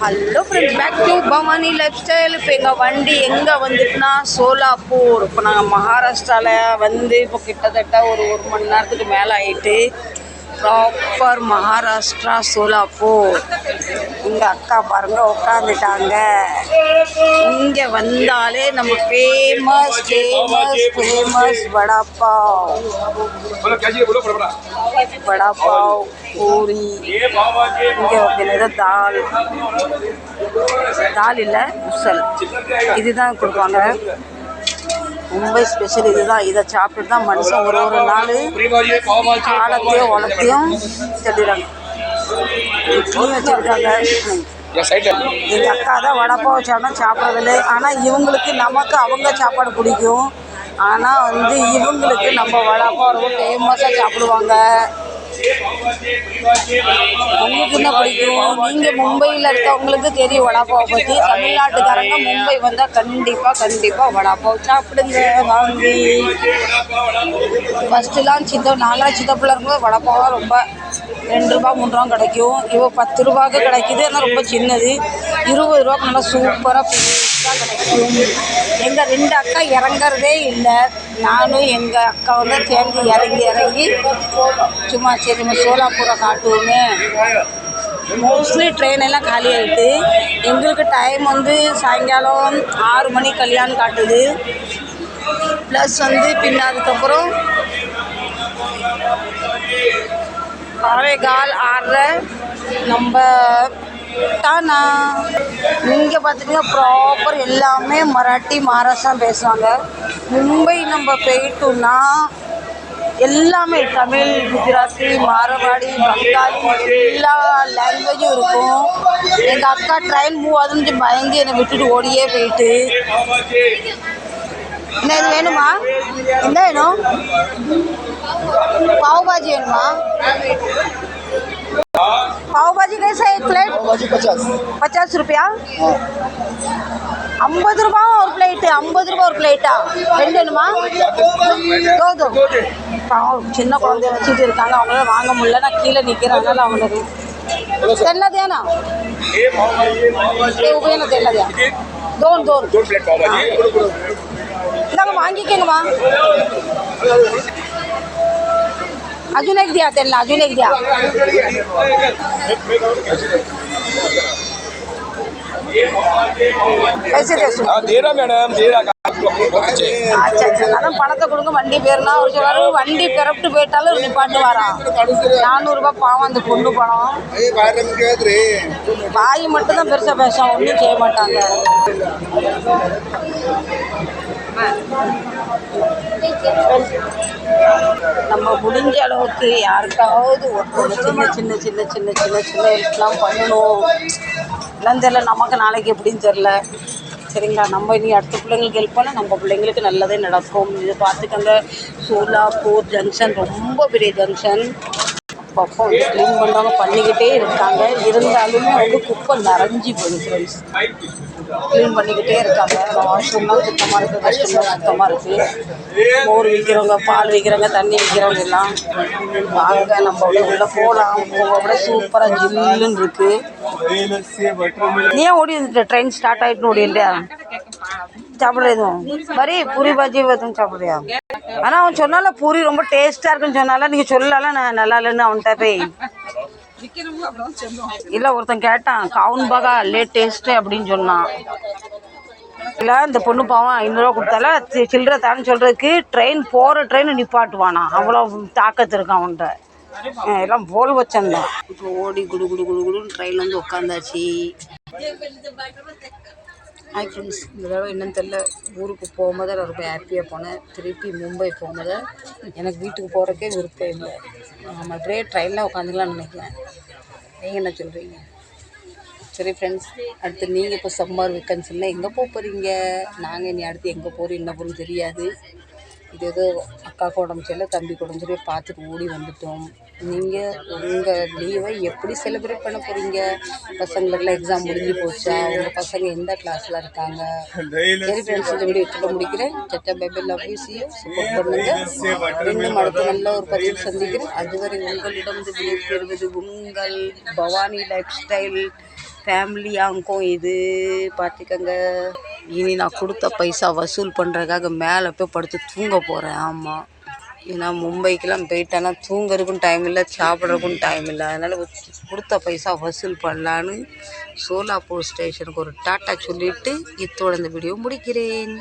Hello friends back to Bhavani lifestyle இப்போ எங்கள் வண்டி எங்கே வந்துட்டுனா சோலாப்பூர். இப்போ நாங்கள் மகாராஷ்டிராவில் வந்து இப்போ கிட்டத்தட்ட ஒரு ஒரு மணி நேரத்துக்கு மேலே ஆயிட்டு ப்ராப்பர் மகாராஷ்டிரா சோலாப்பூர் எங்கள் அக்கா பாருங்கள் உட்காந்துட்டாங்க இங்கே வந்தாலே நம்ம famous famous famous vada pav. Vada pav puri. இங்கே அப்படின்னா தால். தால் இல்லை உசல் இதுதான் கொடுப்பாங்க. ரொம்ப ஸ்பெஷல் இதுதான். இதை சாப்பிட்டு தான் மனுஷன் ஒரு ஒரு நாள் காலத்தையும் வளர்த்தையும் சொல்லிடுறாங்க. இட்லியும் வச்சுருக்காங்க எங்கள் அக்கா தான் வடப்பா வச்சாலும் சாப்பிட்றதில்ல ஆனால் இவங்களுக்கு நமக்கு அவங்க சாப்பாடு பிடிக்கும். ஆனால் வந்து இவங்களுக்கு நம்ம வடப்பா ரொம்ப ஃபேமஸாக சாப்பிடுவாங்க. உங்களுக்கு என்ன பிடிக்கும்? நீங்கள் மும்பையில் இருக்கவங்களுக்கு தெரியும் வடாப்பாவை பற்றி தமிழ்நாட்டுக்காரங்க மும்பை வந்தால் கண்டிப்பாக கண்டிப்பாக வடாப்பாவ் சாப்பிடுங்க வாங்கி. ஃபஸ்ட்டுலாம் சின்ன நாலாம் சித்தப்பில் இருக்கும்போது வடப்பாவா ரொம்ப ரெண்டு ரூபா மூணு ரூபா கிடைக்கும். இப்போ பத்து ரூபாய்க்கு கிடைக்குது. ஆனால் ரொம்ப சின்னது. இருபது ரூபாய்க்கு நல்லா சூப்பராக பெருசாக கிடைக்கும். எங்கள் ரெண்டு அக்கா இறங்குறதே இல்லை. நானும் எங்கள் அக்காவும் வந்து சேர்ந்து இறங்கி இறங்கி சும்மா சரி நம்ம சோலாப்பூரை காட்டுவோமே. மோஸ்ட்லி ட்ரெயின் எல்லாம் காலி ஆகிட்டு எங்களுக்கு டைம் வந்து சாயங்காலம் ஆறு மணி கல்யாணம் காட்டுது. ப்ளஸ் வந்து பின்ன அதுக்கப்புறம் காரைக்கால் ஆறரை நம்ம டானா இங்கே பார்த்திங்கன்னா ப்ராப்பர் எல்லாமே மராட்டி மகாராஷ்டிரா பேசுவாங்க. மும்பை நம்ம போயிட்டோம்னா எல்லாமே தமிழ் குஜராத்தி மாரவாடி பங்காளி எல்லா லாங்குவேஜும் இருக்கும். எங்கள் அக்கா ட்ரெயின் மூவ் ஆகுதுன்னு பயந்து என்னை விட்டுட்டு ஓடியே போயிட்டு. என்ன இது வேணுமா? என்ன வேணும்? பாவ் பாஜி வேணுமா? ભાજી પચાસ પચાસ રૂપિયા ஐம்பது ரூபா ஒரு பிளேட்டு ஐம்பது ரூபா ஒரு பிளேட்டா ரெண்டு வேணுமா? போதும் பாவம் சின்ன குழந்தைய வச்சுட்டு இருக்காங்க. அவங்களால வாங்க முடியல. நான் கீழே நிற்கிறேன் அதனால அவங்களுக்கு తెల్లదేనా ఉపయోగం తెల్లదే దోన్ దోన్ ఇందాక వాంగికేంగమా అజున్ ఎక్ దియా తెల్ల అజున్ ఎక్ దియా தேரா மேடம் தேரா பணத்தை கொடுங்க வண்டி பேருனா ஒரு சில வண்டி பிறப்பிட்டு போயிட்டாலும் நிப்பாட்டு வரான். நானூறுரூபா பாவம் அந்த பொண்ணு பணம். வாய் மட்டும் தான் பெருசாக பேசும் ஒன்றும் செய்ய மாட்டாங்க. நம்ம முடிஞ்ச அளவுக்கு யாருக்காவது ஒரு சின்ன சின்ன சின்ன சின்ன சின்ன சின்ன ஹெல்ப்லாம் பண்ணணும். எல்லாம் தெரில நமக்கு நாளைக்கு எப்படின்னு தெரில சரிங்களா? நம்ம இனி அடுத்த பிள்ளைங்களுக்கு ஹெல்ப் பண்ணால் நம்ம பிள்ளைங்களுக்கு நல்லதே நடக்கும். இது பார்த்துக்கோங்க. சோலாப்பூர் ஜங்ஷன் ரொம்ப பெரிய ஜங்ஷன் அப்பப்போ வந்து க்ளீன் பண்ணுறவங்க பண்ணிக்கிட்டே இருக்காங்க. இருந்தாலுமே வந்து குப்பை நிறைஞ்சி போகுது ஃப்ரெண்ட்ஸ் க்ளீன் பண்ணிக்கிட்டே இருக்காங்க. வாஷ்ரூம்லாம் சுத்தமாக இருக்குது ரெஸ்ட்ரூம்லாம் சுத்தமாக இருக்குது மோர் விற்கிறவங்க பால் விற்கிறவங்க தண்ணி விற்கிறவங்க எல்லாம் வாங்க. நம்ம உள்ளே போகலாம் போக விட சூப்பராக ஜில்லுன்னு இருக்குது நீ ஏன் ஓடி ட்ரெயின் ஸ்டார்ட் ஆகிட்டுன்னு ஓடி இல்லையா எதுவும்? மரி பூரி பாஜி எதுவும் சாப்பிட்றியா? ஆனால் அவன் சொன்னால பூரி ரொம்ப டேஸ்ட்டாக இருக்குன்னு சொன்னால நீங்கள் சொல்லலாம் நான் நல்லா இல்லைன்னு அவன்கிட்ட போய். இல்லை ஒருத்தன் கேட்டான் கவுன் பகா லே டேஸ்ட்டு அப்படின்னு சொன்னான். இல்லை இந்த பொண்ணு பாவம் ஐநூறுரூவா கொடுத்தால சி- சில்லறை தான்னு சொல்கிறதுக்கு ட்ரெயின் போகிற ட்ரெயின் நிப்பாட்டுவானா? அவ்வளோ தாக்கத்து இருக்கான் அவன்கிட்ட. எல்லாம் போல் வச்சந்தான் இப்போ ஓடி குடு குடு குடு குடுன்னு ட்ரெயினில் வந்து உட்காந்தாச்சு ஹாய் ஃப்ரெண்ட்ஸ் இந்த தடவை என்னன்னு தெரில ஊருக்கு போகும்போது நான் ரொம்ப ஹாப்பியாக போனேன். திருப்பி மும்பை போகும்போது எனக்கு வீட்டுக்கு போகிறக்கே விருப்பம் இல்லை. நம்ம அப்படியே ட்ரெயினில் உட்காந்துக்கலாம்னு நினைக்கிறேன். நீங்கள் என்ன சொல்கிறீங்க சரி ஃப்ரெண்ட்ஸ் அடுத்து நீங்கள் இப்போ சம்மர் வெக்கன்ஸில் எங்கே போக போகிறீங்க நாங்கள் இனி அடுத்து எங்கே போகிறோம் என்ன போகிறோம் தெரியாது. இது ஏதோ அக்காவுக்கு உடம்பு சரியில்லை தம்பிக்கு உடம்பு சரியில்லை பார்த்துட்டு ஓடி வந்துட்டோம். நீங்கள் உங்கள் லீவை எப்படி செலிப்ரேட் பண்ண போகிறீங்க பசங்களுக்கெல்லாம் எக்ஸாம் முடிஞ்சு போச்சா? உங்கள் பசங்க எந்த கிளாஸில் இருக்காங்க? சரி ஃப்ரெண்ட்ஸ் இந்த வீடியோ முடிக்கிறேன். சட்டா baby love you C support பண்ணுங்க. மீண்டும் அடுத்த நல்ல ஒரு பதிவு சந்திக்கிறேன். அதுவரை உங்களிடம் விடைபெறுவது உங்கள் பவானி லைஃப் ஸ்டைல் ஃபேமிலியாங்கும் இது. பார்த்துக்கங்க. இனி நான் கொடுத்த பைசா வசூல் பண்ணுறதுக்காக மேலே போய் படுத்து தூங்க போகிறேன் ஆமாம் ஏன்னா மும்பைக்கெலாம் போயிட்டேன்னா தூங்குறதுக்கும் டைம் இல்லை சாப்பிட்றதுக்கும் டைம் இல்லை. அதனால் கொடுத்த பைசா வசூல் பண்ணலான்னு சோலாப்பூர் ஸ்டேஷனுக்கு ஒரு டாட்டா சொல்லிவிட்டு இத்தோட இந்த வீடியோ முடிக்கிறேன்.